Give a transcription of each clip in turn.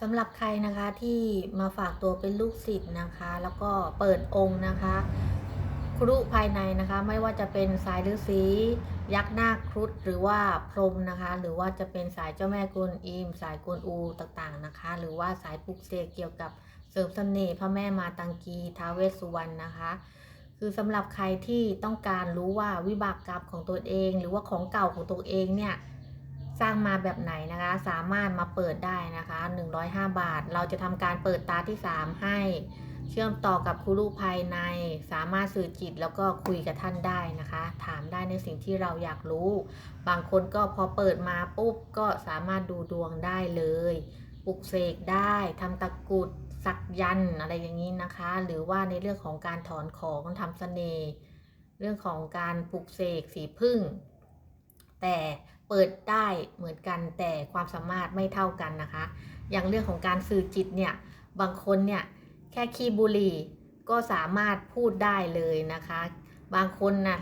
สำหรับใครนะคะที่มาฝากตัวเป็นลูกศิษย์นะคะ แล้วก็เปิดองค์นะคะ ครุภายในนะคะ ไม่ว่าจะเป็นสายฤาษียักษ์นาคครุฑหรือว่าพรมนะคะ หรือว่าจะเป็นสายเจ้าแม่กวนอิม สายกวนอูต่างๆนะคะ หรือว่าสายปลุกเสกเกี่ยวกับเสริมเสน่ห์พระแม่มาตังกีท้าเวสสุวรรณนะคะคือสำหรับใครที่ต้องการรู้ว่าวิบากกรรมของตัวเอง หรือว่าของเก่าของตัวเองเนี่ย สร้างมาแบบไหนนะคะ สามารถมาเปิดได้นะคะ 105 บาท เราจะทำการเปิดตาที่ 3 ให้ เชื่อมต่อกับครูรูภายใน สามารถสื่อจิตแล้วก็คุยกับท่านได้นะคะ ถามได้ในสิ่งที่เราอยากรู้ บางคนก็พอเปิดมาปุ๊บก็สามารถดูดวงได้เลยปลุกเสกได้ทำตะกรุดสักยันอะไรอย่างนี้นะคะ หรือว่าในเรื่องของการถอนของทำเสน่ห์เรื่องของการปลุกเสกสีพึ่ง แต่ เปิดได้เหมือนกันแต่ความสามารถไม่เท่ากันนะคะ อย่างเรื่องของการสื่อจิตเนี่ย บางคนเนี่ยแค่คีบบุหรี่ก็สามารถพูดได้เลยนะคะ บางคนนะ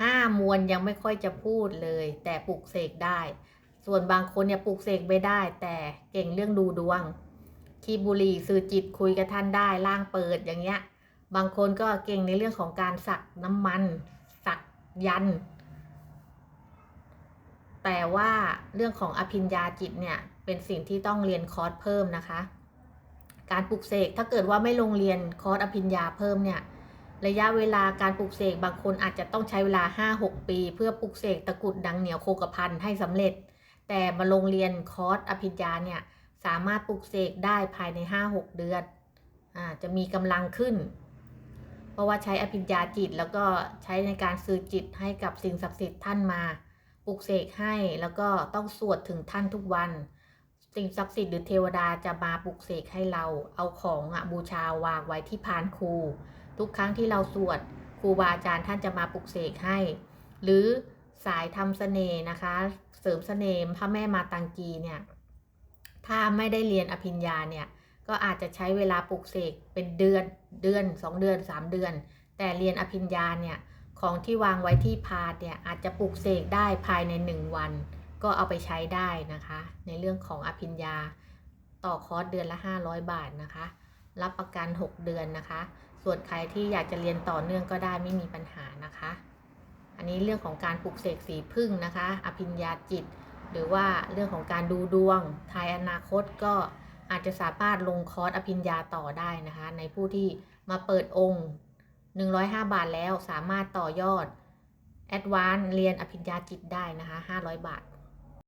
ห้ามวนยังไม่ค่อยจะพูดเลย แต่ปลุกเสกได้ ส่วนบางคนเนี่ยปลุกเสกไม่ได้ แต่เก่งเรื่องดูดวงคีบบุหรี่สื่อจิตคุยกับท่านได้ล่างเปิดอย่างเงี้ย บางคนก็เก่งในเรื่องของการสักน้ำมัน สักยันต์ แต่ว่าเรื่องของอภิญญาจิตเนี่ยเป็นสิ่งที่ต้องเรียนคอร์สเพิ่มนะคะ การปลุกเสกถ้าเกิดว่าไม่ลงเรียนคอร์สอภิญญาเพิ่มเนี่ยระยะเวลาการปลุกเสกบางคนอาจจะต้องใช้เวลา 5-6 ปี เพื่อปลุกเสกตะกุดดังเหนียวโคกระพันให้สำเร็จ แต่มาลงเรียนคอร์สอภิญญาเนี่ยสามารถปลุกเสกได้ภายใน 5-6 เดือนอจะมีกำลังขึ้น เพราะว่าใช้อภิญญาจิตแล้วก็ใช้ในการสื่อจิตให้กับสิ่งศักดิ์สิทธิ์ท่านมา ปลุกเสกให้แล้วก็ต้องสวดถึงท่านทุกวัน สิ่งศักดิ์สิทธิ์หรือเทวดาจะมาปลุกเสกให้เรา เอาของอะบูชาวางไว้ที่พานครู ทุกครั้งที่เราสวดครูบาอาจารย์ท่านจะมาปลุกเสกให้ หรือสายทำเสน่ห์นะคะ เสริมเสน่ห์พระแม่มาตังกีเนี่ยถ้าไม่ได้เรียนอภิญญาเนี่ยก็อาจจะใช้เวลาปลุกเสกเป็นเดือนเดือน 2 เดือน 3 เดือน แต่เรียนอภิญญาเนี่ย ของที่วางไว้ที่พาดเนี่ยอาจจะปลุกเสกได้ภายใน 1 วัน ก็เอาไปใช้ได้นะคะ ในเรื่องของอภิญญาต่อคอร์สเดือนละ 500 บาทนะคะ รับประกัน 6 เดือนนะคะ ส่วนใครที่อยากจะเรียนต่อเนื่องก็ได้ไม่มีปัญหานะคะ อันนี้เรื่องของการปลุกเสกสีพึ่งนะคะ อภิญญาจิต หรือว่าเรื่องของการดูดวงทายอนาคตก็อาจจะสามารถลงคอร์สอภิญญาต่อได้นะคะ ในผู้ที่มาเปิดองค์ 105 บาทแล้วสามารถต่อยอดแอดวานเรียนอภิญญาจิตได้นะคะ 500 บาท